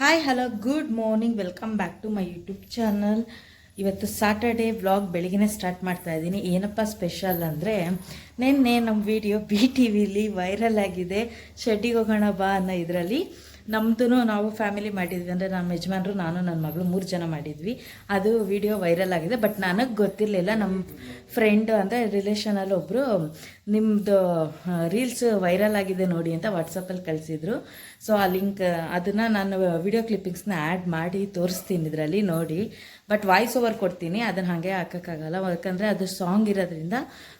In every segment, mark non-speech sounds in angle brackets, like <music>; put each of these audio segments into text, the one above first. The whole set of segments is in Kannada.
Hi hello good morning welcome back to my YouTube channel ಇವತ್ತು ಸ್ಯಾಟರ್ಡೇ ವ್ಲಾಗ್ ಬೆಳಗ್ಗೆ ಸ್ಟಾರ್ಟ್ ಮಾಡ್ತಾ ಇದ್ದೀನಿ. ಏನಪ್ಪ ಸ್ಪೆಷಲ್ ಅಂದರೆ, ನಿನ್ನೆ ನಮ್ಮ ವಿಡಿಯೋ ಬಿ ಟಿ ವಿಲಿ ವೈರಲ್ ಆಗಿದೆ. ಶೆಡ್ಡಿಗೆ ಹೋಗೋಣ ಬಾ ಅನ್ನೋ ಇದರಲ್ಲಿ. ನಮ್ಮದು ನಾವು ಫ್ಯಾಮಿಲಿ ಮಾಡಿದ್ವಿ ಅಂದರೆ ನಮ್ಮ ಯಜಮಾನರು, ನಾನು ನನ್ನ ಮಗಳು ಮೂರು ಜನ ಮಾಡಿದ್ವಿ. ಅದು ವಿಡಿಯೋ ವೈರಲ್ ಆಗಿದೆ ಬಟ್ ನನಗೆ ಗೊತ್ತಿರಲಿಲ್ಲ ನಮ್ಮ ಫ್ರೆಂಡ್ ಅಂದರೆ ರಿಲೇಷನಲ್ಲಿ ಒಬ್ಬರು ನಿಮ್ಮದು ರೀಲ್ಸ್ ವೈರಲ್ ಆಗಿದೆ ನೋಡಿ ಅಂತ ವಾಟ್ಸಪ್ಪಲ್ಲಿ ಕಳಿಸಿದ್ರು. ಸೊ ಆ ಲಿಂಕ್ ಅದನ್ನು ನಾನು ವಿಡಿಯೋ ಕ್ಲಿಪ್ಪಿಂಗ್ಸ್ನ ಆ್ಯಡ್ ಮಾಡಿ ತೋರಿಸ್ತೀನಿ ಇದರಲ್ಲಿ ನೋಡಿ. ಬಟ್ ವಾಯ್ಸ್ ಓವರ್ ಕೊಡ್ತೀನಿ, ಅದನ್ನು ಹಾಗೆ ಹಾಕೋಕ್ಕಾಗಲ್ಲ. ಯಾಕಂದರೆ ಅದು ಸಾಂಗ್ ಇರೋದ್ರಿಂದ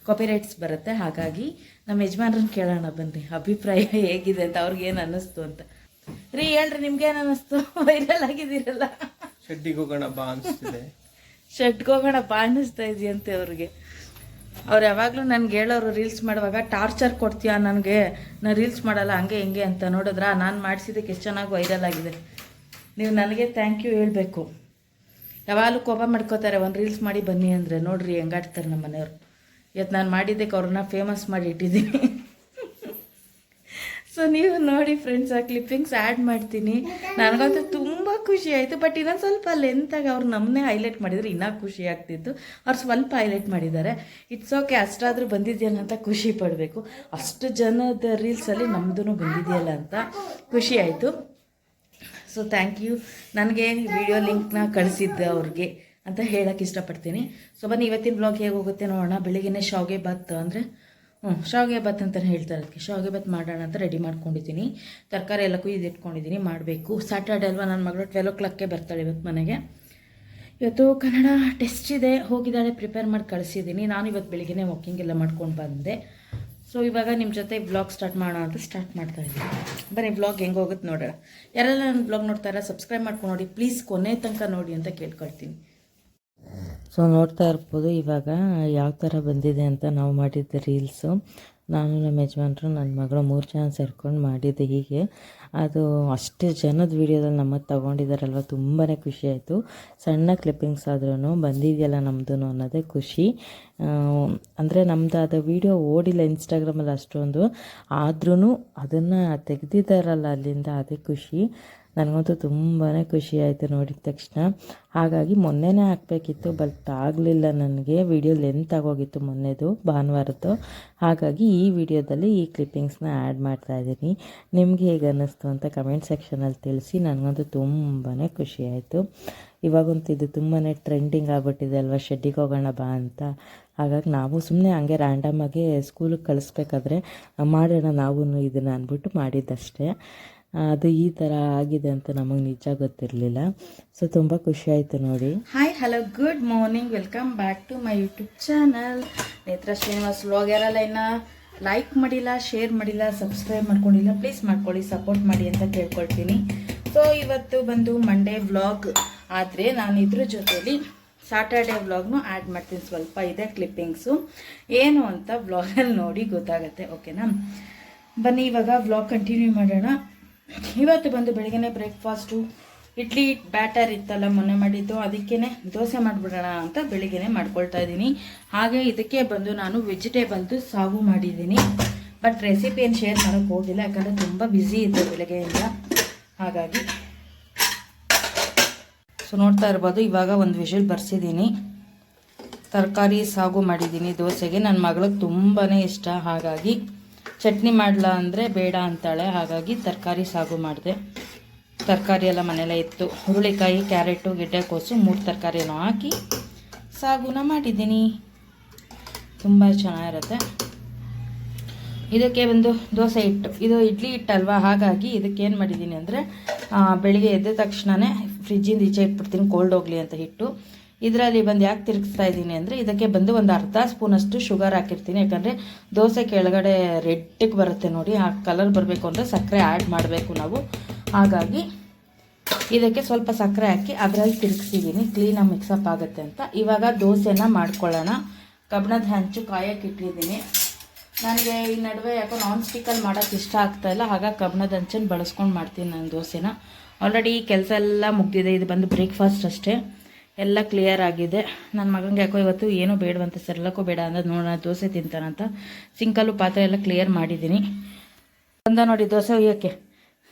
ಕಾಪಿರೈಟ್ಸ್ ಬರುತ್ತೆ. ಹಾಗಾಗಿ ನಮ್ಮ ಯಜಮಾನ್ರನ್ನ ಕೇಳೋಣ ಬನ್ನಿ, ಅಭಿಪ್ರಾಯ ಹೇಗಿದೆ ಅಂತ, ಅವ್ರಿಗೆ ಏನು ಅನ್ನಿಸ್ತು ಅಂತ. ರೀ ಹೇಳ್ರಿ ನಿಮ್ಗೆ ಏನು ಅನ್ನಿಸ್ತು? <laughs> ವೈರಲ್ ಆಗಿದ್ದೀರಲ್ಲ. ಶೆಡ್ಡಿಗೆ ಹೋಗೋಣ ಬಾ ಅನಿಸ್ತಿದೆ. ಶೆಡ್ಗೆ ಹೋಗೋಣ ಬಾ ಅನ್ನಿಸ್ತಾ ಇದೆಯಂತೆ ಅವ್ರಿಗೆ. ಅವ್ರು ಯಾವಾಗಲೂ ನನ್ಗೆ ಹೇಳೋರು ರೀಲ್ಸ್ ಮಾಡುವಾಗ ಟಾರ್ಚರ್ ಕೊಡ್ತೀಯಾ ನನಗೆ? ನಾನು ರೀಲ್ಸ್ ಮಾಡಲ್ಲ ಹಂಗೆ ಹಿಂಗೆ ಅಂತ ನೋಡಿದ್ರ? ನಾನು ಮಾಡಿಸಿದ್ದಕ್ಕೆ ಎಷ್ಟು ಚೆನ್ನಾಗಿ ವೈರಲ್ ಆಗಿದೆ. ನೀವು ನನಗೆ ಥ್ಯಾಂಕ್ ಯು ಹೇಳಬೇಕು. ಯಾವಾಗಲೂ ಕೋಪ ಮಾಡ್ಕೋತಾರೆ ಒಂದು ರೀಲ್ಸ್ ಮಾಡಿ ಬನ್ನಿ ಅಂದರೆ. ನೋಡ್ರಿ ಹೆಂಗಾಡ್ತಾರೆ ನಮ್ಮ ಮನೆಯವರು ಇವತ್ತು ನಾನು ಮಾಡಿದ್ದಕ್ಕೆ ಅವ್ರನ್ನ ಫೇಮಸ್ ಮಾಡಿ ಇಟ್ಟಿದ್ದೀನಿ. <laughs> ಸೊ ನೀವು ನೋಡಿ ಫ್ರೆಂಡ್ಸ್ ಆ ಕ್ಲಿಪ್ಪಿಂಗ್ಸ್ ಆ್ಯಡ್ ಮಾಡ್ತೀನಿ. ನನಗಂತೂ ತುಂಬ ಖುಷಿ ಆಯಿತು. ಬಟ್ ಇನ್ನೊಂದು ಸ್ವಲ್ಪ ಲೆಂತಾಗಿ ಅವ್ರು ನಮ್ಮನ್ನೇ ಹೈಲೈಟ್ ಮಾಡಿದರೆ ಇನ್ನೂ ಖುಷಿ ಆಗ್ತಿತ್ತು. ಅವ್ರು ಸ್ವಲ್ಪ ಹೈಲೈಟ್ ಮಾಡಿದ್ದಾರೆ. ಇಟ್ಸ್ ಓಕೆ ಅಷ್ಟಾದರೂ ಬಂದಿದೆಯಲ್ಲ ಅಂತ ಖುಷಿ ಪಡಬೇಕು. ಅಷ್ಟು ಜನದ ರೀಲ್ಸಲ್ಲಿ ನಮ್ಮದೂ ಬಂದಿದೆಯಲ್ಲ ಅಂತ ಖುಷಿ ಆಯಿತು. ಸೊ ಥ್ಯಾಂಕ್ ಯು ನನಗೆ ವಿಡಿಯೋ ಲಿಂಕ್ನ ಕಳಿಸಿದ್ದೆ ಅವ್ರಿಗೆ ಅಂತ ಹೇಳೋಕ್ಕೆ ಇಷ್ಟಪಡ್ತೀನಿ. ಸೊ ಬನ್ನಿ, ಇವತ್ತಿನ ಬ್ಲಾಗ್ ಹೇಗೆ ಹೋಗುತ್ತೆ ನೋಡೋಣ. ಬೆಳಿಗ್ಗೆನೇ ಶಾವಿಗೆ ಬಾತ್ ಅಂದರೆ ಶಾವಿಗೆ ಭಾತ್ ಅಂತಲೇ ಹೇಳ್ತಾರೆ ಅದಕ್ಕೆ. ಶಾವಿಗೆ ಭಾತ್ ಮಾಡೋಣ ಅಂತ ರೆಡಿ ಮಾಡ್ಕೊಂಡಿದ್ದೀನಿ. ತರಕಾರಿ ಎಲ್ಲ ಕುಯ್ದು ಇಟ್ಕೊಂಡಿದ್ದೀನಿ, ಮಾಡಬೇಕು. ಸ್ಯಾಟರ್ಡೆ ಅಲ್ವಾ, ನನ್ನ ಮಗಳು ಟ್ವೆಲ್ ಓ ಕ್ಲಾಕ್ಗೆ ಬರ್ತಾಳೆ ಇವತ್ತು ಮನೆಗೆ. ಇವತ್ತು ಕನ್ನಡ ಟೆಸ್ಟ್ ಇದೆ, ಹೋಗಿದ್ದಾಳೆ ಪ್ರಿಪೇರ್ ಮಾಡಿ ಕಳಿಸಿದ್ದೀನಿ. ನಾನು ಇವತ್ತು ಬೆಳಿಗ್ಗೆ ವಾಕಿಂಗ್ ಎಲ್ಲ ಮಾಡ್ಕೊಂಡು ಬಂದೆ. ಸೊ ಇವಾಗ ನಿಮ್ಮ ಜೊತೆ ಬ್ಲಾಗ್ ಸ್ಟಾರ್ಟ್ ಮಾಡೋಣ ಅಂತ ಸ್ಟಾರ್ಟ್ ಮಾಡ್ತಾ ಇದ್ದೀನಿ. ಬನ್ನಿ ಬ್ಲಾಗ್ ಹೆಂಗೆ ಹೋಗುತ್ತೆ ನೋಡೋಣ. ಯಾರೆಲ್ಲ ನನ್ನ ಬ್ಲಾಗ್ ನೋಡ್ತಾರ ಸಬ್ಸ್ಕ್ರೈಬ್ ಮಾಡ್ಕೊಂಡು ನೋಡಿ. ಪ್ಲೀಸ್ ಕೊನೆ ತನಕ ನೋಡಿ ಅಂತ ಕೇಳ್ಕೊಳ್ತೀನಿ. ಸೊ ನೋಡ್ತಾ ಇರ್ಬೋದು, ಇವಾಗ ಯಾವ ಥರ ಬಂದಿದೆ ಅಂತ ನಾವು ಮಾಡಿದ್ದ ರೀಲ್ಸು ನಾನು ನಮ್ಮ ಯಜಮಾನ್ರು ನನ್ನ ಮಗಳು ಮೂರು ಜನ ಸೇರ್ಕೊಂಡು ಮಾಡಿದ್ದೆ ಹೀಗೆ. ಅದು ಅಷ್ಟು ಜನದ ವೀಡಿಯೋದಲ್ಲಿ ನಮ್ಮದು ತೊಗೊಂಡಿದ್ದಾರಲ್ವ ತುಂಬಾ ಖುಷಿ ಆಯಿತು. ಸಣ್ಣ ಕ್ಲಿಪ್ಪಿಂಗ್ಸ್ ಆದ್ರೂ ಬಂದಿದೆಯಲ್ಲ ನಮ್ಮದು ಅನ್ನೋದೇ ಖುಷಿ. ಅಂದರೆ ನಮ್ಮದು ಅದು ವೀಡಿಯೋ ಓಡಿಲ್ಲ ಇನ್ಸ್ಟಾಗ್ರಾಮಲ್ಲಿ ಅಷ್ಟೊಂದು. ಆದ್ರೂ ಅದನ್ನು ತೆಗೆದಿದ್ದಾರಲ್ಲ ಅಲ್ಲಿಂದ, ಅದೇ ಖುಷಿ. ನನಗಂತೂ ತುಂಬಾ ಖುಷಿ ಆಯಿತು ನೋಡಿದ ತಕ್ಷಣ. ಹಾಗಾಗಿ ಮೊನ್ನೆನೇ ಹಾಕಬೇಕಿತ್ತು, ಬಟ್ ಆಗಲಿಲ್ಲ ನನಗೆ. ವಿಡಿಯೋ ಲೆಂತ್ ಆಗೋಗಿತ್ತು ಮೊನ್ನೆದು, ಭಾನುವಾರದ್ದು. ಹಾಗಾಗಿ ಈ ವಿಡಿಯೋದಲ್ಲಿ ಈ ಕ್ಲಿಪ್ಪಿಂಗ್ಸ್ನ ಆ್ಯಡ್ ಮಾಡ್ತಾ ನಿಮಗೆ ನಿಮ್ಗೆ ಹೇಗೆ ಅನ್ನಿಸ್ತು ಅಂತ ಕಮೆಂಟ್ ಸೆಕ್ಷನಲ್ಲಿ ತಿಳಿಸಿ. ನನಗಂತೂ ತುಂಬಾ ಖುಷಿ ಆಯಿತು. ಇವಾಗಂತೂ ಇದು ತುಂಬಾ ಟ್ರೆಂಡಿಂಗ್ ಆಗಿಬಿಟ್ಟಿದೆ ಅಲ್ವಾ? ಶೆಡ್ಡಿಗೆ ಹೋಗೋಣ ಬಾ ಅಂತ. ಹಾಗಾಗಿ ನಾವು ಸುಮ್ಮನೆ ಹಂಗೆ ರ್ಯಾಂಡಮಾಗಿ ಸ್ಕೂಲಿಗೆ ಕಳಿಸ್ಬೇಕಾದ್ರೆ ಮಾಡೋಣ ನಾವು ಇದನ್ನು ಅಂದ್ಬಿಟ್ಟು ಮಾಡಿದ್ದಷ್ಟೇ. ಅದು ಈ ಥರ ಆಗಿದೆ ಅಂತ ನಮಗೆ ನಿಜ ಗೊತ್ತಿರಲಿಲ್ಲ. ಸೊ, ತುಂಬ ಖುಷಿ ಆಯಿತು ನೋಡಿ. Hi hello good morning welcome back to my YouTube channel Netra Srinivas vlog ಯಾರಲ್ಲ ಇನ್ನು ಲೈಕ್ ಮಾಡಿಲ್ಲ ಶೇರ್ ಮಾಡಿಲ್ಲ ಸಬ್ಸ್ಕ್ರೈಬ್ ಮಾಡ್ಕೊಂಡಿಲ್ಲ ಪ್ಲೀಸ್ ಮಾಡ್ಕೊಳ್ಳಿ ಸಪೋರ್ಟ್ ಮಾಡಿ ಅಂತ ಕೇಳ್ಕೊಳ್ತೀನಿ. ಸೊ ಇವತ್ತು ಬಂದು ಮಂಡೇ ವ್ಲಾಗ್ ಆದರೆ ನಾನು ಇದ್ರ ಜೊತೇಲಿ ಸಾಟರ್ಡೆ ವ್ಲಾಗ್ನು ಆ್ಯಡ್ ಮಾಡ್ತೀನಿ. ಸ್ವಲ್ಪ ಇದೆ ಕ್ಲಿಪ್ಪಿಂಗ್ಸು ಏನು ಅಂತ ವ್ಲಾಗಲ್ಲಿ ನೋಡಿ ಗೊತ್ತಾಗತ್ತೆ ಓಕೆನಾ ಬನ್ನಿ, ಇವಾಗ ವ್ಲಾಗ್ ಕಂಟಿನ್ಯೂ ಮಾಡೋಣ. ಇವತ್ತು ಬಂದು ಬೆಳಗ್ಗೆ ಬ್ರೇಕ್ಫಾಸ್ಟು, ಇಡ್ಲಿ, ಬ್ಯಾಟರ್ ಇತ್ತಲ್ಲ ಮೊನ್ನೆ ಮಾಡಿದ್ದು ಅದಕ್ಕೇ ದೋಸೆ ಮಾಡಿಬಿಡೋಣ ಅಂತ ಬೆಳಿಗ್ಗೆ ಮಾಡ್ಕೊಳ್ತಾ ಇದ್ದೀನಿ. ಹಾಗೆ ಇದಕ್ಕೆ ಬಂದು ನಾನು ವೆಜಿಟೇಬಲ್ದು ಸಾಗು ಮಾಡಿದ್ದೀನಿ. ಬಟ್ ರೆಸಿಪಿ ಏನು ಶೇರ್ ಮಾಡೋಕ್ಕೆ ಹೋಗಿಲ್ಲ, ಯಾಕಂದರೆ ತುಂಬ ಬ್ಯುಸಿ ಇದ್ದೆ ಬೆಳಗ್ಗೆಯಿಂದ. ಹಾಗಾಗಿ ಸೊ ನೋಡ್ತಾ ಇರ್ಬೋದು, ಇವಾಗ ಒಂದು ವಿಷಲ್ ಬರ್ಸಿದ್ದೀನಿ. ತರಕಾರಿ ಸಾಗು ಮಾಡಿದ್ದೀನಿ ದೋಸೆಗೆ. ನನ್ನ ಮಗಳಿಗೆ ತುಂಬಾ ಇಷ್ಟ, ಹಾಗಾಗಿ ಚಟ್ನಿ ಮಾಡಲ ಅಂದರೆ ಬೇಡ ಅಂತಾಳೆ. ಹಾಗಾಗಿ ತರಕಾರಿ ಸಾಗು ಮಾಡಿದೆ. ತರಕಾರಿ ಎಲ್ಲ ಮನೆಯಲ್ಲೇ ಇತ್ತು. ಹುರುಳಿಕಾಯಿ, ಕ್ಯಾರೆಟು ಗೆಡ್ಡೆಕೋಸು ಮೂರು ತರಕಾರಿನೂ ಹಾಕಿ ಸಾಗುನ ಮಾಡಿದ್ದೀನಿ. ತುಂಬ ಚೆನ್ನಾಗಿರುತ್ತೆ. ಇದಕ್ಕೆ ಒಂದು ದೋಸೆ ಹಿಟ್ಟು. ಇದು ಇಡ್ಲಿ ಹಿಟ್ಟಲ್ವಾ? ಹಾಗಾಗಿ ಇದಕ್ಕೆ ಏನು ಮಾಡಿದ್ದೀನಿ ಅಂದರೆ ಬೆಳಿಗ್ಗೆ ಎದ್ದ ತಕ್ಷಣವೇ ಫ್ರಿಜ್ಜಿಂದ ಈಚೆ ಇಟ್ಬಿಡ್ತೀನಿ. ಕೋಲ್ಡ್ ಹೋಗಲಿ ಅಂತ ಹಿಟ್ಟು. ಇದರಲ್ಲಿ ಬಂದು ಯಾಕೆ ತಿರುಗಿಸ್ತಾ ಇದ್ದೀನಿ ಅಂದರೆ ಇದಕ್ಕೆ ಬಂದು ಒಂದು ಅರ್ಧ ಸ್ಪೂನಷ್ಟು ಶುಗರ್ ಹಾಕಿರ್ತೀನಿ. ಯಾಕಂದರೆ ದೋಸೆ ಕೆಳಗಡೆ ರೆಡ್ಡಿಗೆ ಬರುತ್ತೆ ನೋಡಿ, ಆ ಕಲರ್ ಬರಬೇಕು ಅಂದರೆ ಸಕ್ಕರೆ ಆ್ಯಡ್ ಮಾಡಬೇಕು ನಾವು. ಹಾಗಾಗಿ ಇದಕ್ಕೆ ಸ್ವಲ್ಪ ಸಕ್ಕರೆ ಹಾಕಿ ಅದರಲ್ಲಿ ತಿರುಗಿಸಿದ್ದೀನಿ. ಕ್ಲೀನಾಗಿ ಮಿಕ್ಸಪ್ ಆಗುತ್ತೆ ಅಂತ. ಇವಾಗ ದೋಸೆನ ಮಾಡ್ಕೊಳ್ಳೋಣ. ಕಬ್ಬಣದ ಹಂಚು ಕಾಯಕ್ಕೆ ಇಟ್ಟಿದ್ದೀನಿ. ನನಗೆ ಈ ನಡುವೆ ಯಾಕೋ ನಾನ್ ಸ್ಟಿಕ್ಕಲ್ಲಿ ಮಾಡೋಕ್ಕೆ ಇಷ್ಟ ಆಗ್ತಾಯಿಲ್ಲ ಹಾಗಾಗಿ ಕಬ್ಬಣದ ಹಂಚನ್ನು ಬಳಸ್ಕೊಂಡು ಮಾಡ್ತೀನಿ ನಾನು ದೋಸೆನ. ಆಲ್ರೆಡಿ ಕೆಲಸ ಎಲ್ಲ ಮುಗ್ದಿದೆ. ಇದು ಬಂದು ಬ್ರೇಕ್ಫಾಸ್ಟ್ ಅಷ್ಟೇ. ಎಲ್ಲ ಕ್ಲಿಯರ್ ಆಗಿದೆ. ನನ್ನ ಮಗನಿಗೆ ಯಾಕೋ ಇವತ್ತು ಏನೂ ಬೇಡವಂತ ಸರಳಕ್ಕೂ ಬೇಡ ಅಂದ್ರೆ ನೋಡೋಣ ದೋಸೆ ತಿಂತಾನಂತ ಸಿಂಕಲ್ಲು ಪಾತ್ರೆ ಎಲ್ಲ ಕ್ಲಿಯರ್ ಮಾಡಿದ್ದೀನಿ ಬಂದ ನೋಡಿ ದೋಸೆ ಒಯ್ಯೋಕ್ಕೆ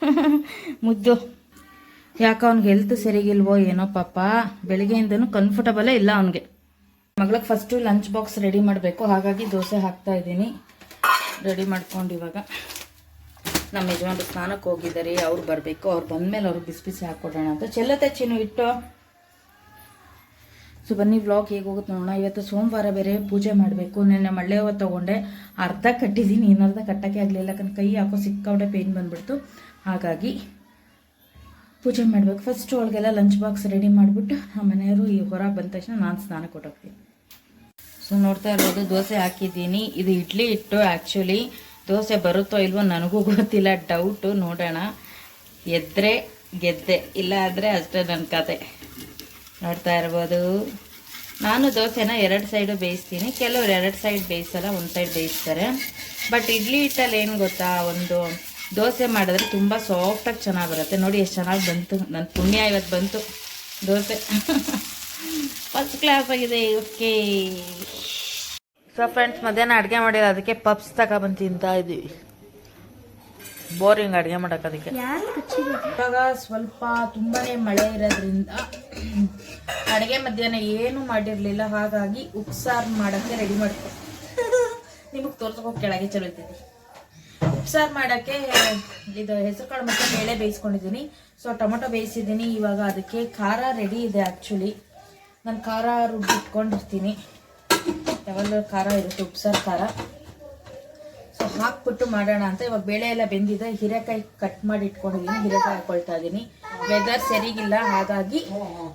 <laughs> ಮುದ್ದು. ಯಾಕೆ ಅವ್ನಿಗೆ ಹೆಲ್ತ್ ಸರಿಗಿಲ್ವೋ ಏನೋ ಪಾಪ. ಬೆಳಿಗ್ಗೆಯಿಂದನೂ ಕಂಫರ್ಟಬಲೇ ಇಲ್ಲ ಅವನಿಗೆ. ಮಗಳಿಗೆ ಫಸ್ಟು ಲಂಚ್ ಬಾಕ್ಸ್ ರೆಡಿ ಮಾಡಬೇಕು, ಹಾಗಾಗಿ ದೋಸೆ ಹಾಕ್ತಾ ಇದ್ದೀನಿ. ರೆಡಿ ಮಾಡ್ಕೊಂಡು ಇವಾಗ ನಮ್ಮ ಯಜಮಾನ್ರು ಸ್ನಾನಕ್ಕೆ ಹೋಗಿದ್ದಾರೆ, ಅವ್ರು ಬರಬೇಕು. ಅವ್ರು ಬಂದಮೇಲೆ ಅವ್ರಿಗೆ ಬಿಸಿ ಬಿಸಿ ಹಾಕ್ಕೊಡೋಣ ಅಂತ. ಚೆಲ್ಲತ್ತೆ ಚಿನ್ನು, ಇಟ್ಟು. ಸೊ ಬನ್ನಿ ವ್ಲಾಗ್ ಹೇಗೆ ಹೋಗುತ್ತೆ ನೋಡೋಣ. ಇವತ್ತು ಸೋಮವಾರ ಬೇರೆ ಪೂಜೆ ಮಾಡಬೇಕು. ನಿನ್ನೆ ಮಳ್ಳೆ ಹೂವು ತೊಗೊಂಡೆ. ಅರ್ಧ ಕಟ್ಟಿದ್ದೀನಿ, ಇನ್ನರ್ಧ ಕಟ್ಟಕ್ಕೆ ಆಗಲಿಲ್ಲ. ಯಾಕಂದ್ರೆ ಕೈ ಹಾಕೋ ಸಿಕ್ಕಾವಡೆ ಪೇನ್ ಬಂದ್ಬಿಡ್ತು. ಹಾಗಾಗಿ ಪೂಜೆ ಮಾಡಬೇಕು. ಫಸ್ಟ್ ಅವಳಿಗೆಲ್ಲ ಲಂಚ್ ಬಾಕ್ಸ್ ರೆಡಿ ಮಾಡಿಬಿಟ್ಟು ನಮ್ಮ ಮನೆಯವರು ಈ ಹೊರ ಬಂದ ತಕ್ಷಣ ನಾನು ಸ್ನಾನ ಕೊಟ್ಟೋಗ್ತೀನಿ. ಸೊ ನೋಡ್ತಾ ಇರೋದು ದೋಸೆ ಹಾಕಿದ್ದೀನಿ. ಇದು ಇಡ್ಲಿ ಇಟ್ಟು ಆ್ಯಕ್ಚುಲಿ ದೋಸೆ ಬರುತ್ತೋ ಇಲ್ವೋ ನನಗೂ ಗೊತ್ತಿಲ್ಲ. ಡೌಟು ನೋಡೋಣ. ಎದ್ರೆ ಗೆದ್ದೆ. ಇಲ್ಲ ಆದರೆ ಅಷ್ಟೇ ನನ್ನ ಕತೆ. ನೋಡ್ತಾ ಇರ್ಬೋದು. ನಾನು ದೋಸೆನ ಎರಡು ಸೈಡು ಬೇಯಿಸ್ತೀನಿ. ಕೆಲವ್ರು ಎರಡು ಸೈಡ್ ಬೇಯಿಸಲ್ಲ, ಒಂದು ಸೈಡ್ ಬೇಯಿಸ್ತಾರೆ. ಬಟ್ ಇಡ್ಲಿ ಹಿಟ್ಟಲ್ಲಿ ಏನು ಗೊತ್ತಾ? ಒಂದು ದೋಸೆ ಮಾಡಿದ್ರೆ ತುಂಬ ಸಾಫ್ಟಾಗಿ ಚೆನ್ನಾಗಿ ಬರುತ್ತೆ ನೋಡಿ ಎಷ್ಟು ಚೆನ್ನಾಗಿ ಬಂತು. ನನ್ನ ಪುಣ್ಯ ಇವತ್ತು ಬಂತು. ದೋಸೆ. ಫಸ್ಟ್ ಕ್ಲಾಸ್ ಆಗಿದೆ. ಓಕೆ ಸೊ ಫ್ರೆಂಡ್ಸ್ ಮಧ್ಯಾಹ್ನ ಅಡುಗೆ ಮಾಡಿಲ್ಲ ಅದಕ್ಕೆ ಪಪ್ಸ್ ತಗೊಬಂದು ತಿಂತಾ ಇದ್ದೀವಿ ಬೋರಿಂಗ್ ಅಡುಗೆ ಮಾಡಕ್ಕೆ ಅದಕ್ಕೆ. ಇವಾಗ ಸ್ವಲ್ಪ ತುಂಬಾನೇ ಮಳೆ ಇರೋದ್ರಿಂದ ಅಡುಗೆ ಮಧ್ಯಾಹ್ನ ಏನು ಮಾಡಿರಲಿಲ್ಲ, ಹಾಗಾಗಿ ಉಪ್ಸಾರು ಮಾಡೋಕ್ಕೆ ರೆಡಿ ಮಾಡ್ಕೊ ನಿಮಗೆ ತೋರ್ಸೋಕೆ ಕೆಳಗೆ ಚಲೋತೀನಿ ಉಪ್ಸಾರು ಮಾಡೋಕ್ಕೆ ಇದು ಹೆಸರು ಕಾಳು ಮತ್ತು ಬೇಳೆ ಬೇಯಿಸ್ಕೊಂಡಿದ್ದೀನಿ. ಸೊ ಟೊಮೊಟೊ ಬೇಯಿಸಿದ್ದೀನಿ. ಇವಾಗ ಅದಕ್ಕೆ ಖಾರ ರೆಡಿ ಇದೆ ಆ್ಯಕ್ಚುಲಿ ನಾನು ಖಾರ ರುಬ್ಬಿಟ್ಕೊಂಡಿರ್ತೀನಿ. ಯಾವಾಗಲೂ ಖಾರ ಇರುತ್ತೆ ಉಪ್ಸಾರು ಖಾರ. ಹಾಕ್ಬಿಟ್ಟು ಮಾಡೋಣ ಅಂತ ಇವಾಗ ಬೇಳೆ ಎಲ್ಲ ಬೆಂದಿದೆ. ಹೀರೆಕಾಯಿ ಕಟ್ ಮಾಡಿ ಇಟ್ಕೊಂಡಿದ್ದೀನಿ ಹೀರೆಕಾಯಿ ಹಾಕೊಳ್ತಾ ಇದ್ದೀನಿ ವೆದರ್ ಸರಿಗಿಲ್ಲ, ಹಾಗಾಗಿ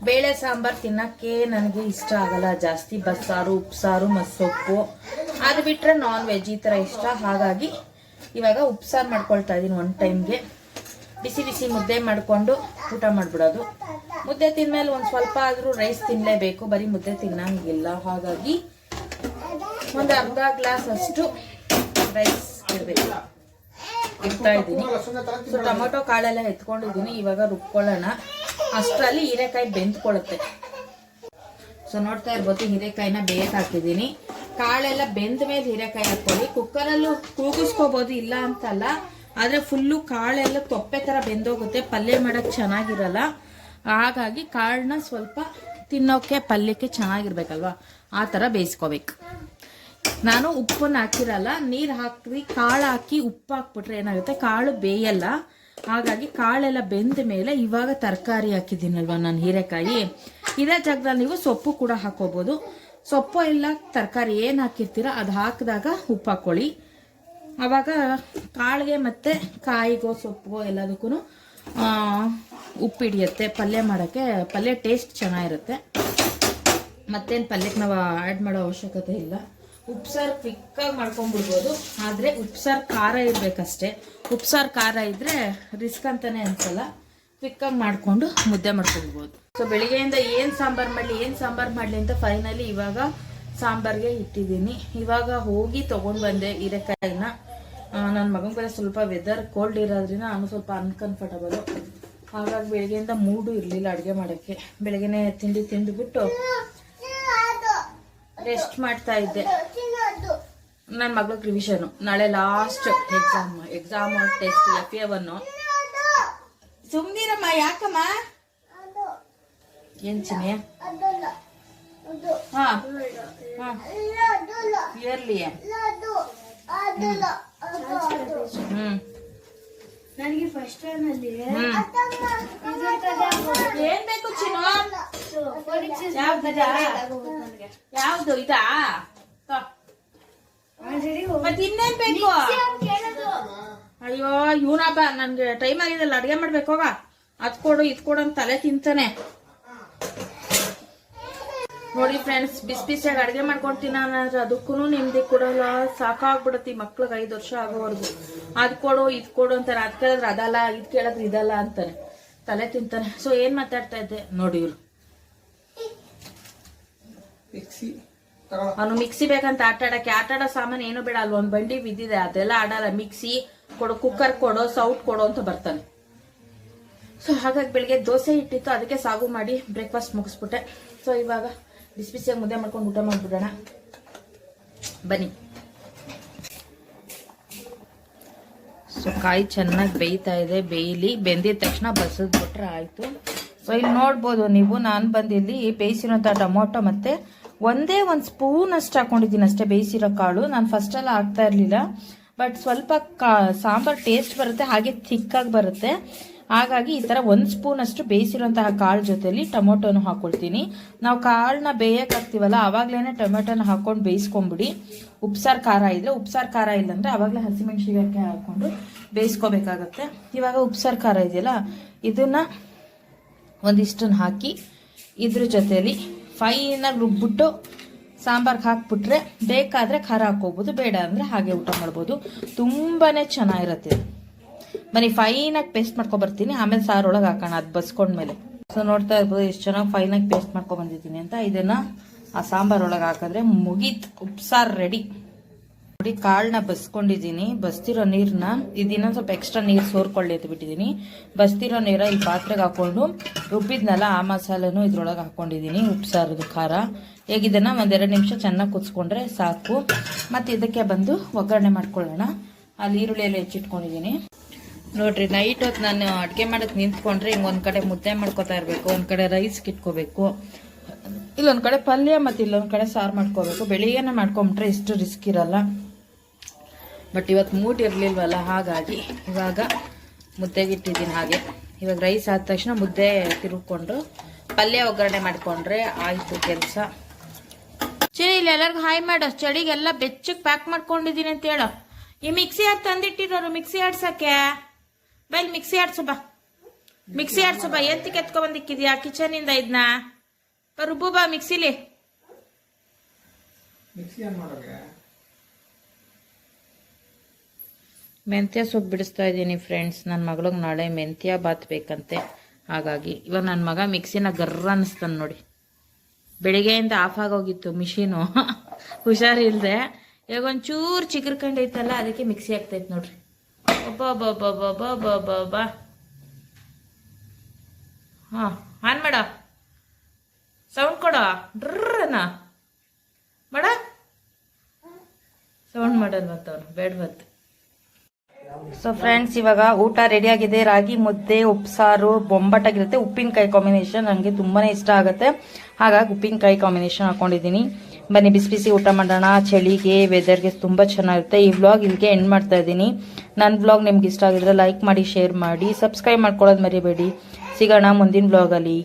ಬೇಳೆ ಸಾಂಬಾರ್ ತಿನ್ನಕ್ಕೆ ನನಗೆ ಇಷ್ಟ ಆಗಲ್ಲ. ಜಾಸ್ತಿ ಬಸ್ಸಾರು, ಉಪ್ಸಾರು, ಮಸ್ಸೊಪ್ಪು. ಅದು ಬಿಟ್ಟರೆ ನಾನ್ ವೆಜ್ ಈ ಥರ ಇಷ್ಟ. ಹಾಗಾಗಿ ಇವಾಗ ಉಪ್ಸಾರು ಮಾಡ್ಕೊಳ್ತಾ ಇದ್ದೀನಿ ಒನ್ ಟೈಮ್ಗೆ ಬಿಸಿ ಬಿಸಿ ಮುದ್ದೆ ಮಾಡಿಕೊಂಡು ಊಟ ಮಾಡ್ಬಿಡೋದು. ಮುದ್ದೆ ತಿನ್ಮೇಲೆ ಒಂದು ಸ್ವಲ್ಪ ಆದರೂ ರೈಸ್ ತಿನ್ನಲೇಬೇಕು ಬರೀ ಮುದ್ದೆ ತಿನ್ನಂಗಿಲ್ಲ. ಹಾಗಾಗಿ ಒಂದು ಅರ್ಧ ಗ್ಲಾಸ್ ಅಷ್ಟು ರೈಸ್ ಇಡ್ತಾ ಇದ್ದೀನಿ. ಸೊ ಟೊಮೊಟೊ ಕಾಳೆಲ್ಲ ಎತ್ಕೊಂಡಿದ್ದೀನಿ, ಇವಾಗ ರುಬ್ಕೊಳ್ಳೋಣ. ಅಷ್ಟರಲ್ಲಿ ಹೀರೆಕಾಯಿ ಬೆಂದ್ಕೊಳ್ಳುತ್ತೆ. ಸೊ ನೋಡ್ತಾ ಇರ್ಬೋದು, ಹೀರೆಕಾಯಿನ ಬೇಯಕ್ಕೆ ಹಾಕಿದ್ದೀನಿ. ಕಾಳೆಲ್ಲ ಬೆಂದ ಮೇಲೆ ಹೀರೆಕಾಯಿ ಹಾಕೊಳ್ಳಿ ಕುಕ್ಕರಲ್ಲೂ ಕೂಗಿಸ್ಕೋಬೋದು, ಇಲ್ಲ ಅಂತಲ್ಲ. ಆದ್ರೆ ಫುಲ್ಲು ಕಾಳೆಲ್ಲ ತೊಪ್ಪೆ ತರ ಬೆಂದೋಗುತ್ತೆ. ಪಲ್ಯ ಮಾಡಕ್ ಚೆನ್ನಾಗಿರಲ್ಲ. ಹಾಗಾಗಿ ಕಾಳನ್ನ ಸ್ವಲ್ಪ ತಿನ್ನೋಕೆ, ಪಲ್ಯಕ್ಕೆ ಚೆನ್ನಾಗಿರ್ಬೇಕಲ್ವಾ? ಆ ಥರ ಬೇಯಿಸ್ಕೋಬೇಕು. ನಾನು ಉಪ್ಪನ್ನು ಹಾಕಿರಲ್ಲ, ನೀರು ಹಾಕಿ ಕಾಳು ಹಾಕಿ ಉಪ್ಪು ಹಾಕ್ಬಿಟ್ರೆ ಏನಾಗುತ್ತೆ? ಕಾಳು ಬೇಯಲ್ಲ. ಹಾಗಾಗಿ ಕಾಳೆಲ್ಲ ಬೆಂದ ಮೇಲೆ ಇವಾಗ ತರಕಾರಿ ಹಾಕಿದ್ದೀನಲ್ವ ನಾನು ಹೀರೆಕಾಯಿ. ಇದೇ ಜಾಗದಲ್ಲಿ ನೀವು ಸೊಪ್ಪು ಕೂಡ ಹಾಕೋಬೋದು. ಸೊಪ್ಪು ಇಲ್ಲ, ತರಕಾರಿ ಏನು ಹಾಕಿರ್ತೀರ ಅದು ಹಾಕಿದಾಗ ಉಪ್ಪು ಹಾಕ್ಕೊಳ್ಳಿ ಆವಾಗ ಕಾಳಿಗೆ ಮತ್ತು ಕಾಯಿಗೋ, ಸೊಪ್ಪಿಗೋ ಎಲ್ಲದಕ್ಕೂ ಉಪ್ಪು ಹಿಡಿಯುತ್ತೆ. ಪಲ್ಯ ಮಾಡೋಕ್ಕೆ, ಪಲ್ಯ ಟೇಸ್ಟ್ ಚೆನ್ನಾಗಿರುತ್ತೆ. ಮತ್ತೇನು ಪಲ್ಯಕ್ಕೆ ನಾವು ಆ್ಯಡ್ ಮಾಡೋ ಅವಶ್ಯಕತೆ ಇಲ್ಲ. ಉಪ್ಸಾರು ಕ್ವಿಕ್ಕಾಗಿ ಮಾಡ್ಕೊಂಡ್ಬಿಡ್ಬೋದು. ಆದರೆ ಉಪ್ಸಾರು ಖಾರ ಇರಬೇಕಷ್ಟೇ. ಉಪ್ಸಾರು ಖಾರ ಇದ್ದರೆ ರಿಸ್ಕ್ ಅಂತಾನೆ ಅನ್ಸಲ್ಲ. ಕ್ವಿಕ್ಕಾಗಿ ಮಾಡಿಕೊಂಡು ಮುದ್ದೆ ಮಾಡ್ಕೊಳ್ಬೋದು ಸೊ ಬೆಳಿಗ್ಗೆಯಿಂದ ಏನು ಸಾಂಬಾರು ಮಾಡಲಿ, ಏನು ಸಾಂಬಾರು ಮಾಡಲಿ ಅಂತ ಫೈನಲಿ ಇವಾಗ ಸಾಂಬಾರ್ಗೆ ಇಟ್ಟಿದ್ದೀನಿ. ಇವಾಗ ಹೋಗಿ ತೊಗೊಂಡು ಬಂದೆ ಹೀರೆಕಾಯಿನ ನನ್ನ ಮಗನ ಕಡೆ ಸ್ವಲ್ಪ ವೆದರ್ ಕೋಲ್ಡ್ ಇರೋದ್ರಿಂದ ನಾನು ಸ್ವಲ್ಪ ಅನ್ಕಂಫರ್ಟಬಲು ಹಾಗಾಗಿ ಬೆಳಿಗ್ಗೆಯಿಂದ ಮೂಡು ಇರಲಿಲ್ಲ ಅಡುಗೆ ಮಾಡೋಕ್ಕೆ. ಬೆಳಗ್ಗೆನೆ ತಿಂಡಿ ತಿಂದುಬಿಟ್ಟು ರೆಸ್ಟ್ ಮಾಡ್ತಾ ಇದ್ದೆ. ನನ್ನ ಮಗಳಿಗೆ ರಿವಿಷನ್ ನಾಳೆ last exam exam test F A one ಸುಮ್ನಿರಮ್ಮ ಯಾಕಮ್ಮ? ಏನ್ ಚಿನ್ನೆ ಹಾ. ಇಯರ್ಲಿ ಹ್ಮ್. ನನಗೆ ಫಸ್ಟ್ ಟೈಮ್ ಅಲ್ಲಿ. ಹ್ಮ್. ಏನ್ ಬೇಕು ಚಿನ್ನು? ಯಾವ್ದು ಇದಾ? ಯಾವ್ದು ಇದಾ. ಮತ್ ಇನ್ನೇನ್ ಬೇಕು? ಅಯ್ಯೋ ಇವನಪ್ಪ ನನ್ಗೆ ಟೈಮ್ ಆಗಿದೆ ಅಡ್ಗೆ ಮಾಡ್ಬೇಕೋಗ ಅದ್ ಕೊಡು ಇದ್ ಕೊಡು ಅಂತ ತಲೆ ತಿಂತಾನೆ. ನೋಡಿ ಫ್ರೆಂಡ್ಸ್ ಬಿಸಿ ಬಿಸಿಯಾಗಿ ಅಡುಗೆ ಮಾಡ್ಕೊಂಡು ತಿನ್ನೋಣ ಅದಕ್ಕೂ ನೆಮ್ಮದಿ ಕೊಡಲ್ಲ. ಸಾಕಾಗ್ಬಿಡತ್ತೆ ಈ ಮಕ್ಳಿಗೆ ಐದು ವರ್ಷ ಆಗೋವರೆಗೂ. ಅದು ಕೊಡು ಇದು ಕೊಡು ಅಂತಾರೆ. ಅದು ಕೇಳಿದ್ರೆ ಅದಲ್ಲ ಇದ್ ಕೇಳಿದ್ರೆ ಇದಲ್ಲ ಅಂತಾನೆ ತಲೆ ತಿಂತಾನೆ. ಸೊ ಏನ್ ಮಾತಾಡ್ತಾ ಇದ್ದೆ? ನೋಡಿ ಇವ್ರು. ಮಿಕ್ಸಿ ಅವನು ಮಿಕ್ಸಿ ಬೇಕಂತ ಆಟ ಆಡಕ್ಕೆ ಆಟ ಆಡೋ ಸಾಮಾನು ಏನು ಬೇಡ ಅಲ್ಲಿ ಒಂದು ಬಂಡಿ ಬಿದ್ದಿದೆ. ಅದೆಲ್ಲ ಆಡಲ್ಲ. ಮಿಕ್ಸಿ ಕೊಡು. ಕುಕ್ಕರ್ ಕೊಡು ಸೌಟ್ ಕೊಡು ಅಂತ ಬರ್ತಾನೆ. ಸೊ ಹಾಗಾಗಿ ಬೆಳಿಗ್ಗೆ ದೋಸೆ ಇಟ್ಟಿತ್ತು ಅದಕ್ಕೆ ಸಾಗು ಮಾಡಿ ಬ್ರೇಕ್ಫಾಸ್ಟ್ ಮುಗಿಸ್ಬಿಟ್ಟೆ. ಸೊ ಇವಾಗ ಬಿಸಿ ಬಿಸಿಯಾಗಿ ಮುದ್ದೆ ಮಾಡ್ಕೊಂಡು ಊಟ ಮಾಡ್ಬಿಡೋಣ. ಬನ್ನಿ. ಸೊ, ಕಾಯಿ ಚೆನ್ನಾಗಿ ಬೇಯ್ತಾ ಇದೆ, ಬೇಯಲಿ. ಬೆಂದಿದ ತಕ್ಷಣ ಬಸದ್ಬಿಟ್ರೆ ಆಯಿತು. ಸೊ ಇಲ್ಲಿ ನೋಡ್ಬೋದು ನೀವು, ನಾನು ಬಂದಿಲ್ಲಿ ಬೇಯಿಸಿರೋಂಥ ಟೊಮೊಟೊ ಮತ್ತು ಒಂದೇ ಒಂದು ಸ್ಪೂನ್ ಅಷ್ಟು ಹಾಕೊಂಡಿದ್ದೀನಿ ಅಷ್ಟೇ ಬೇಯಿಸಿರೋ ಕಾಳು. ನಾನು ಫಸ್ಟೆಲ್ಲ ಹಾಕ್ತಾ ಇರಲಿಲ್ಲ. ಬಟ್ ಸ್ವಲ್ಪ ಕಾ, ಸಾಂಬಾರು ಟೇಸ್ಟ್ ಬರುತ್ತೆ, ಹಾಗೆ ಥಿಕ್ಕಾಗಿ ಬರುತ್ತೆ. ಹಾಗಾಗಿ ಈ ಥರ ಒಂದು ಸ್ಪೂನ್ ಅಷ್ಟು ಬೇಯಿಸಿರುವಂತಹ ಕಾಳು ಜೊತೆಯಲ್ಲಿ ಟೊಮೊಟೊನು ಹಾಕ್ಕೊಳ್ತೀನಿ ನಾವು ಕಾಳನ್ನ ಬೇಯಕ್ಕೆ ಹಾಕ್ತೀವಲ್ಲ ಆವಾಗಲೇ ಟೊಮೆಟೊನ ಹಾಕೊಂಡು ಬೇಯಿಸ್ಕೊಂಬಿಡಿ. ಉಪ್ಸಾರು ಖಾರ ಇದ್ರೆ ಉಪ್ಸಾರು ಖಾರ ಇಲ್ಲಾಂದ್ರೆ ಆವಾಗಲೇ ಹಸಿಮೆಣ್ಸಿನ್ಕಾಯಿ ಹಾಕ್ಕೊಂಡು ಬೇಯಿಸ್ಕೋಬೇಕಾಗತ್ತೆ. ಇವಾಗ ಉಪ್ಸಾರು ಖಾರ ಇದೆಯಲ್ಲ, ಇದನ್ನ ಒಂದಿಷ್ಟನ್ನು ಹಾಕಿ ಇದ್ರ ಜೊತೆಯಲ್ಲಿ ಫೈನಾಗಿ ರುಬ್ಬಿಟ್ಟು ಸಾಂಬಾರ್ಗೆ ಹಾಕ್ಬಿಟ್ರೆ ಬೇಕಾದರೆ ಖಾರ ಹಾಕ್ಕೋಬೋದು, ಬೇಡ ಅಂದರೆ ಹಾಗೆ ಊಟ ಮಾಡ್ಬೋದು. ತುಂಬಾ ಚೆನ್ನಾಗಿರುತ್ತೆ. ಬನ್ನಿ ಫೈನಾಗಿ ಪೇಸ್ಟ್ ಮಾಡ್ಕೊಬರ್ತೀನಿ ಆಮೇಲೆ ಸಾರು ಒಳಗೆ ಹಾಕೋಣ. ಅದು ಬಸ್ಕೊಂಡ್ಮೇಲೆ ಸೊ ನೋಡ್ತಾ ಇರ್ಬೋದು, ಎಷ್ಟು ಚೆನ್ನಾಗಿ ಫೈನಾಗಿ ಪೇಸ್ಟ್ ಮಾಡ್ಕೊಬಂದಿದ್ದೀನಿ ಅಂತ. ಇದನ್ನು ಆ ಸಾಂಬಾರ್ ಒಳಗೆ ಹಾಕಿದ್ರೆ ಮುಗೀತು. ಉಪ್ಸಾರು ರೆಡಿ ನೋಡಿ ಕಾಳನ್ನ ಬಸ್ಕೊಂಡಿದ್ದೀನಿ. ಬಸ್ತಿರೋ ನೀರನ್ನ ಇದನ್ನ ಸ್ವಲ್ಪ ಎಕ್ಸ್ಟ್ರಾ ನೀರು ಸೋರ್ಕೊಳ್ಳಿ ಅಂತ ಬಿಟ್ಟಿದ್ದೀನಿ ಬಸ್ತಿರೋ ನೀರ ಈ ಪಾತ್ರೆಗೆ ಹಾಕೊಂಡು, ರುಬ್ಬಿದ್ನಲ್ಲ ಆ ಮಸಾಲೆನೂ ಇದ್ರೊಳಗೆ ಹಾಕೊಂಡಿದ್ದೀನಿ ಉಪ್ಸಾರದು ಖಾರ. ಹೇಗಿದನ್ನ ಒಂದೆರಡು ನಿಮಿಷ ಚೆನ್ನಾಗಿ ಕುದಿಸ್ಕೊಂಡ್ರೆ ಸಾಕು. ಮತ್ತು ಇದಕ್ಕೆ ಬಂದು ಒಗ್ಗರಣೆ ಮಾಡ್ಕೊಳ್ಳೋಣ. ಅಲ್ಲಿ ಈರುಳ್ಳಿಯಲ್ಲಿ ಹೆಚ್ಚಿಟ್ಕೊಂಡಿದ್ದೀನಿ ನೋಡ್ರಿ ನೈಟ್ ಹೊತ್ತು ನಾನು ಅಡುಗೆ ಮಾಡೋಕ್ಕೆ ನಿಂತ್ಕೊಂಡ್ರೆ ಹಿಂಗೆ ಒಂದು ಕಡೆ ಮುದ್ದೆ ಮಾಡ್ಕೊತಾ ಇರಬೇಕು, ಒಂದು ಕಡೆ ರೈಸ್ ಕಿಟ್ಕೋಬೇಕು ಇಲ್ಲೊಂದು ಕಡೆ ಪಲ್ಯ ಮತ್ತು ಇಲ್ಲೊಂದು ಕಡೆ ಸಾರು ಮಾಡ್ಕೋಬೇಕು. ಬೆಳಿಗ್ಗೆನೆ ಮಾಡ್ಕೊಂಬಿಟ್ರೆ ಇಷ್ಟು ರಿಸ್ಕ್ ಇರಲ್ಲ. ಬಟ್ ಇವತ್ತು ಮೂಟ್ ಇರಲಿಲ್ವಲ್ಲ, ಹಾಗಾಗಿ ಇವಾಗ ಮುದ್ದೆಗಿಟ್ಟಿದ್ದೀನಿ ಹಾಗೆ. ಇವಾಗ ರೈಸ್ ಆದ ತಕ್ಷಣ ಮುದ್ದೆ ತಿರುಗ್ಕೊಂಡು ಪಲ್ಯ ಒಗ್ಗರಣೆ ಮಾಡಿಕೊಂಡ್ರೆ ಆಯಿತು ಕೆಲಸ. ಚಳಿ ಇಲ್ಲಿ ಎಲ್ಲರಿಗೂ ಹಾಯ್ ಮಾಡೋ. ಚಳಿಗೆಲ್ಲ ಬೆಚ್ಚಗೆ ಪ್ಯಾಕ್ ಮಾಡ್ಕೊಂಡಿದ್ದೀನಿ ಅಂತ ಹೇಳೋ. ಈ ಮಿಕ್ಸಿ ಯಾರು ತಂದಿಟ್ಟಿರೋರು? ಮಿಕ್ಸಿ ಆಡ್ಸಕ್ಕೆ? ಬೈಲ್ ಮಿಕ್ಸಿ ಆಡ್ಸು ಬಾ. ಮಿಕ್ಸಿ ಆಡ್ಸು ಬಾ. ಎತ್ತಿಗೆ ಕಿಚನ್ ಕಿಚನಿಂದ ಇದನ್ನ ರುಬ್ಬು ಬಾ ಮಿಕ್ಸಿಲಿ. ಮೆಂತ್ಯ ಸೊಪ್ಪು ಬಿಡಿಸ್ತಾ ಇದ್ದೀನಿ ಫ್ರೆಂಡ್ಸ್ ನನ್ನ ಮಗಳಿಗೆ ನಾಳೆ ಮೆಂತ್ಯ ಬಾತ್ ಬೇಕಂತೆ. ಹಾಗಾಗಿ ಇವಾಗ ನನ್ನ ಮಗ ಮಿಕ್ಸಿನ ಗರ್ರ ಅನ್ನಿಸ್ತಾನೆ ನೋಡಿ. ಬೆಳಿಗ್ಗೆಯಿಂದ ಆಫ್ ಆಗೋಗಿತ್ತು ಮಿಷಿನು. <laughs> ಹುಷಾರಿಲ್ಲದೆ ಇವಾಗ ಒಂಚೂರು ಚಿಗುರ್ಕಂಡೈತಲ್ಲ ಅದಕ್ಕೆ ಮಿಕ್ಸಿ ಆಗ್ತೈತೆ ನೋಡ್ರಿ. ಬಾ ಹಾಂ ಆನ್ ಮಾಡ ಸೌಂಡ್ ಕೊಡ ಡ್ರನ್ನ ಮಾಡ ಸೌಂಡ್ ಮಾಡಲ್ ಮತ್ತವನು ಬೇಡ ಬತ್ತು ಸೊ ಫ್ರೆಂಡ್ಸ್ ಇವಾಗ ಊಟ ರೆಡಿ ಆಗಿದೆ ರಾಗಿ ಮುದ್ದೆ ಉಪ್ಸಾರು ಬೊಂಬಟಾಗಿರುತ್ತೆ ಉಪ್ಪಿನಕಾಯಿ ಕಾಂಬಿನೇಷನ್ ನನಗೆ ತುಂಬಾನೇ ಇಷ್ಟ ಆಗುತ್ತೆ ಹಾಗಾಗಿ ಉಪ್ಪಿನಕಾಯಿ ಕಾಂಬಿನೇಷನ್ ಹಾಕೊಂಡಿದ್ದೀನಿ ಬನ್ನಿ, ಬಿಸಿ ಬಿಸಿ ಊಟ ಮಾಡೋಣ. ಚಳಿಗೆ ವೆದರ್ಗೆ ತುಂಬ ಚೆನ್ನಾಗಿರುತ್ತೆ. ಈ ವ್ಲಾಗ್ ಇಲ್ಲಿಗೆ ಎಂಡ್ ಮಾಡ್ತಾ ಇದ್ದೀನಿ. ನನ್ನ ವ್ಲಾಗ್ ನಿಮ್ಗೆ ಇಷ್ಟ ಆಗಿದ್ರೆ ಲೈಕ್ ಮಾಡಿ ಶೇರ್ ಮಾಡಿ ಸಬ್ಸ್ಕ್ರೈಬ್ ಮಾಡ್ಕೊಳ್ಳೋದು ಮರಿಬೇಡಿ. ಸಿಗೋಣ ಮುಂದಿನ ವ್ಲಾಗಲ್ಲಿ